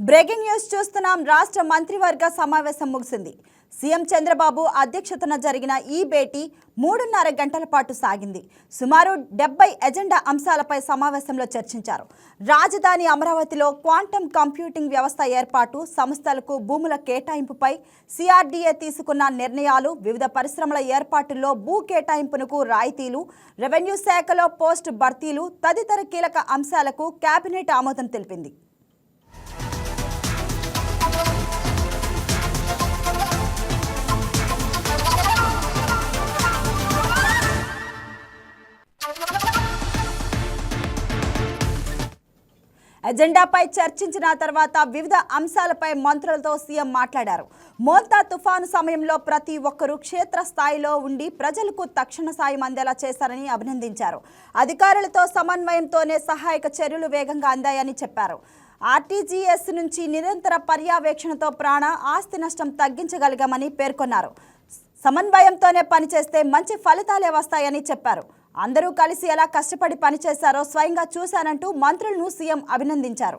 Breaking news చూస్తున్నాం. రాష్ట్ర మంత్రివర్గ సమావేశం ముగిసింది. సీఎం చంద్రబాబు అధ్యక్షతన జరిగిన ఈ భేటీ మూడున్నర గంటల పాటు సాగింది. సుమారు డెబ్బై ఎజెండా అంశాలపై సమావేశంలో చర్చించారు. రాజధాని అమరావతిలో క్వాంటమ్ కంప్యూటింగ్ వ్యవస్థ ఏర్పాటు సంస్థలకు భూముల కేటాయింపుపై సిఆర్డీఏ తీసుకున్న నిర్ణయాలు వివిధ పరిశ్రమల ఏర్పాటుల్లో భూ కేటాయింపునకు రాయితీలు రెవెన్యూ శాఖలో పోస్ట్ భర్తీలు తదితర కీలక అంశాలకు కేబినెట్ ఆమోదం తెలిపింది. ఎజెండాపై చర్చించిన తర్వాత వివిధ అంశాలపై మంత్రులతో సీఎం మాట్లాడారు. మోల్తా తుఫాను సమయంలో ప్రతి ఒక్కరూ క్షేత్రస్థాయిలో ఉండి ప్రజలకు తక్షణ సాయం అందేలా చేశారని అభినందించారు. అధికారులతో సమన్వయంతోనే సహాయక చర్యలు వేగంగా అందాయని చెప్పారు. ఆర్టీజీఎస్ నుంచి నిరంతర పర్యవేక్షణతో ప్రాణ ఆస్తి నష్టం తగ్గించగలిగామని పేర్కొన్నారు. సమన్వయంతోనే పనిచేస్తే మంచి ఫలితాలే వస్తాయని చెప్పారు. అందరూ కలిసి ఎలా కష్టపడి పనిచేశారో స్వయంగా చూశానంటూ మంత్రులను సీఎం అభినందించారు.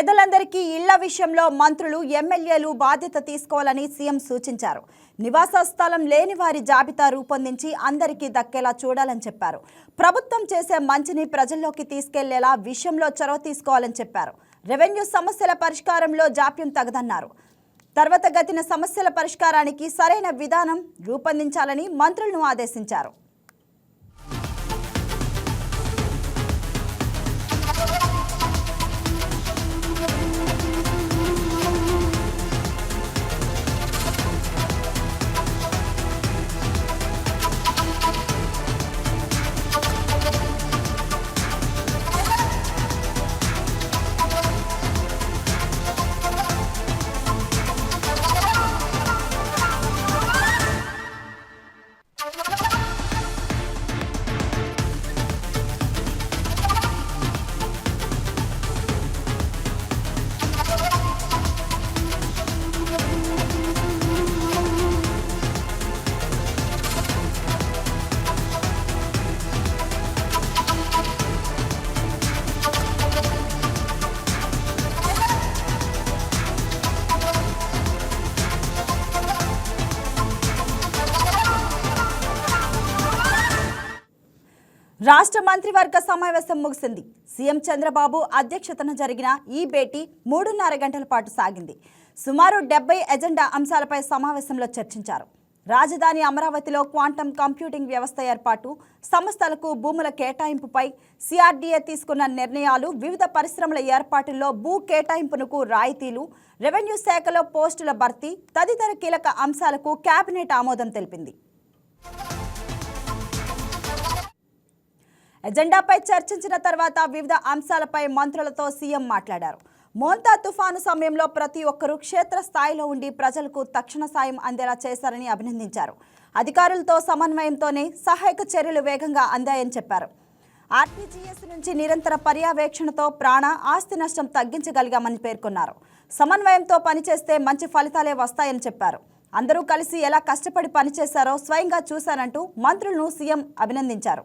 పేదలందరికీ ఇళ్ళ విషయంలో మంత్రులు ఎమ్మెల్యేలు బాధ్యత తీసుకోవాలని సీఎం సూచించారు. నివాస స్థలం లేని వారి జాబితా రూపొందించి అందరికీ దక్కేలా చూడాలని చెప్పారు. ప్రభుత్వం చేసే మంచిని ప్రజల్లోకి తీసుకెళ్ళేలా విషయంలో చొరవ తీసుకోవాలని చెప్పారు. రెవెన్యూ సమస్యల పరిష్కారంలో జాప్యం తగదన్నారు. తర్వాత గతిన సమస్యల పరిష్కారానికి సరైన విధానం రూపొందించాలని మంత్రులను ఆదేశించారు. రాష్ట్ర మంత్రివర్గ సమావేశం ముగిసింది. సీఎం చంద్రబాబు అధ్యక్షతన జరిగిన ఈ భేటీ మూడున్నర గంటల పాటు సాగింది. సుమారు డెబ్బై ఎజెండా అంశాలపై సమావేశంలో చర్చించారు. రాజధాని అమరావతిలో క్వాంటమ్ కంప్యూటింగ్ వ్యవస్థ ఏర్పాటు సంస్థలకు భూముల కేటాయింపుపై సిఆర్డీఏ తీసుకున్న నిర్ణయాలు వివిధ పరిశ్రమల ఏర్పాటుల్లో భూ కేటాయింపునకు రాయితీలు రెవెన్యూ శాఖలో పోస్టుల భర్తీ తదితర కీలక అంశాలకు కేబినెట్ ఆమోదం తెలిపింది. ఎజెండాపై చర్చించిన తర్వాత వివిధ అంశాలపై మంత్రులతో సీఎం మాట్లాడారు. మోంతా తుఫాను సమయంలో ప్రతి ఒక్కరూ క్షేత్రస్థాయిలో ఉండి ప్రజలకు తక్షణ సాయం అందేలా చేశారని అభినందించారు. అధికారులతో సమన్వయంతోనే సహాయక చర్యలు వేగంగా అందాయని చెప్పారు. ఆర్టీజీఎస్ నుంచి నిరంతర పర్యవేక్షణతో ప్రాణ ఆస్తి నష్టం తగ్గించగలిగామని పేర్కొన్నారు. సమన్వయంతో పనిచేస్తే మంచి ఫలితాలే వస్తాయని చెప్పారు. అందరూ కలిసి ఎలా కష్టపడి పనిచేశారో స్వయంగా చూశానంటూ మంత్రులను సీఎం అభినందించారు.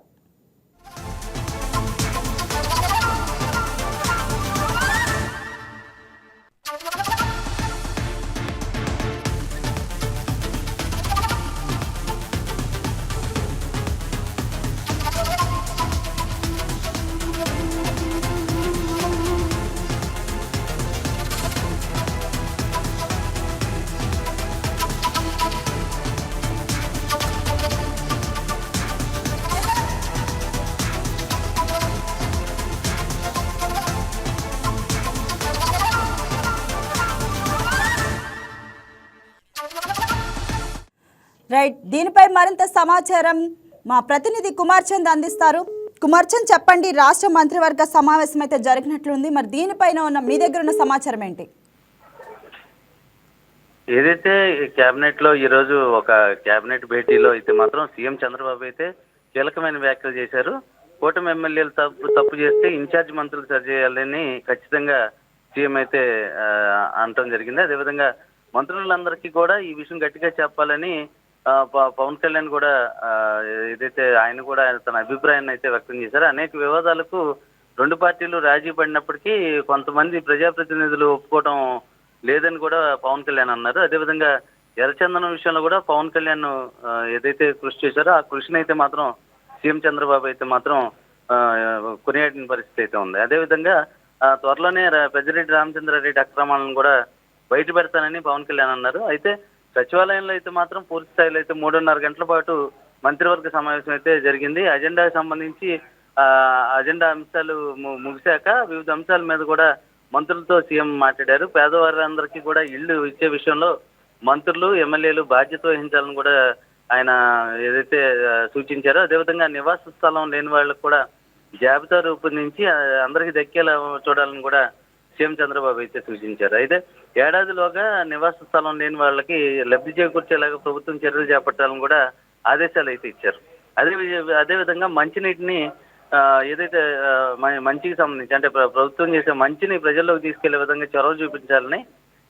Oh, my God. రైట్. దీనిపై మరింత సమాచారం మా ప్రతినిధి కుమార్ చంద్ అందిస్తారు. కుమార్ చంద్ చెప్పండి రాష్ట్ర మంత్రివర్గ సమావేశం అయితే జరిగినట్లుంది. మరి దీనిపైన ఉన్న మీ దగ్గర ఉన్న సమాచారం ఏంటి? ఏదైతే కేబినెట్లో ఈ రోజు ఒక కేబినెట్ భేటీలో అయితే మాత్రం సీఎం చంద్రబాబు అయితే కీలకమైన వ్యాఖ్యలు చేశారు. కూటమి ఎమ్మెల్యేలు తప్పు తప్పు చేస్తే ఇన్ఛార్జ్ మంత్రులు సరిచేయాలని ఖచ్చితంగా సీఎం అయితే అనటం జరిగింది. అదేవిధంగా మంత్రులందరికీ కూడా ఈ విషయం గట్టిగా చెప్పాలని పవన్ కళ్యాణ్ కూడా ఏదైతే ఆయన కూడా తన అభిప్రాయాన్ని అయితే వ్యక్తం చేశారు అనేక వివాదాలకు రెండు పార్టీలు రాజీ పడినప్పటికీ కొంతమంది ప్రజాప్రతినిధులు ఒప్పుకోవడం లేదని కూడా పవన్ కళ్యాణ్ అన్నారు. అదేవిధంగా ఎర్రచందనం విషయంలో కూడా పవన్ కళ్యాణ్ ఏదైతే కృషి చేశారో ఆ కృషిని అయితే మాత్రం సీఎం చంద్రబాబు అయితే మాత్రం కొనియాడిన పరిస్థితి అయితే ఉంది. అదేవిధంగా త్వరలోనే పెద్దిరెడ్డి రామచంద్రారెడ్డి అక్రమాలను కూడా బయట పెడతానని పవన్ కళ్యాణ్ అన్నారు. అయితే సచివాలయంలో అయితే మాత్రం పూర్తి స్థాయిలో అయితే మూడున్నర గంటల పాటు మంత్రివర్గ సమావేశం అయితే జరిగింది. అజెండాకి సంబంధించి అజెండా అంశాలు ముగిశాక వివిధ అంశాల మీద కూడా మంత్రులతో సీఎం మాట్లాడారు. పేదవారందరికీ కూడా ఇల్లు ఇచ్చే విషయంలో మంత్రులు ఎమ్మెల్యేలు బాధ్యత వహించాలని కూడా ఆయన ఏదైతే సూచించారో అదేవిధంగా నివాస స్థలం లేని వాళ్ళకు కూడా జాబితా రూపొందించి అందరికీ దక్కేలా చూడాలని కూడా సీఎం చంద్రబాబు అయితే సూచించారు. అయితే ఏడాదిలోగా నివాస స్థలం లేని వాళ్ళకి లబ్ధి చేకూర్చేలాగా ప్రభుత్వం చర్యలు చేపట్టాలని కూడా ఆదేశాలు అయితే ఇచ్చారు. అదే విధ- అదే విధంగా మంచినీటిని ఏదైతే మంచికి సంబంధించి అంటే ప్రభుత్వం చేసే మంచిని ప్రజల్లోకి తీసుకెళ్ళే విధంగా చొరవ చూపించాలని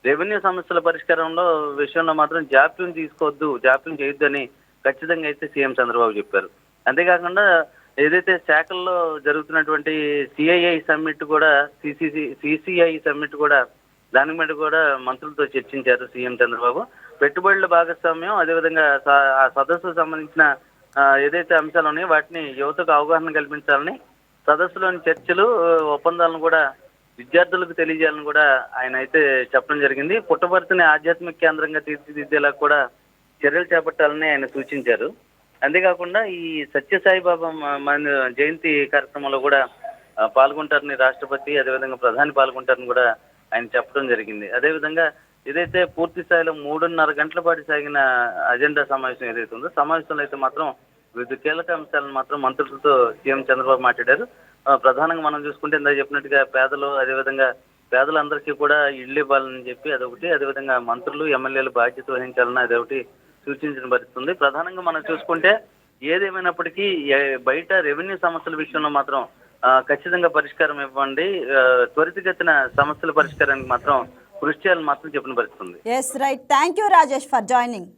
రెవెన్యూ సమస్యల పరిష్కారంలో విషయంలో మాత్రం జాప్యం తీసుకోవద్దు జాప్యం చేయొద్దని ఖచ్చితంగా అయితే సీఎం చంద్రబాబు చెప్పారు. అంతేకాకుండా ఏదైతే శాఖల్లో జరుగుతున్నటువంటి సిఐఐ సమ్మిట్ కూడా సిసిసి సిసిఐ సమ్మిట్ కూడా దాని మీద కూడా మంత్రులతో చర్చించారు సీఎం చంద్రబాబు. పెట్టుబడుల భాగస్వామ్యం అదేవిధంగా ఆ సదస్సుకు సంబంధించిన ఏదైతే అంశాలు ఉన్నాయో వాటిని యువతకు అవగాహన కల్పించాలని సదస్సులోని చర్చలు ఒప్పందాలను కూడా విద్యార్థులకు తెలియజేయాలని కూడా ఆయన అయితే చెప్పడం జరిగింది. పుట్టపర్తిని ఆధ్యాత్మిక కేంద్రంగా తీర్చిదిద్దేలా కూడా చర్యలు చేపట్టాలని ఆయన సూచించారు. అంతేకాకుండా ఈ సత్యసాయిబాబా జయంతి కార్యక్రమంలో కూడా పాల్గొంటారని రాష్ట్రపతి అదేవిధంగా ప్రధాని పాల్గొంటారని కూడా ఆయన చెప్పడం జరిగింది. అదేవిధంగా ఏదైతే పూర్తి స్థాయిలో మూడున్నర గంటల పాటు సాగిన అజెండా సమావేశం ఏదైతే ఉందో సమావేశంలో అయితే మాత్రం వివిధ కీలక అంశాలను మాత్రం మంత్రులతో సీఎం చంద్రబాబు మాట్లాడారు. ప్రధానంగా మనం చూసుకుంటే ఇందాక చెప్పినట్టుగా పేదలు అదేవిధంగా పేదలందరికీ కూడా ఇళ్ళు ఇవ్వాలని చెప్పి అదొకటి అదేవిధంగా మంత్రులు ఎమ్మెల్యేలు బాధ్యత వహించాలని అదొకటి సూచించిన పరిస్థితి ఉంది ప్రధానంగా మనం చూసుకుంటే ఏదేమైనప్పటికీ బయట రెవెన్యూ సమస్యల విషయంలో మాత్రం ఖచ్చితంగా పరిష్కారం ఇవ్వండి. త్వరితగతిన సమస్యల పరిష్కారానికి మాత్రం కృషి చేయాలని మాత్రం చెప్పిన పరిస్థితి ఉంది. Yes right thank you Rajesh for joining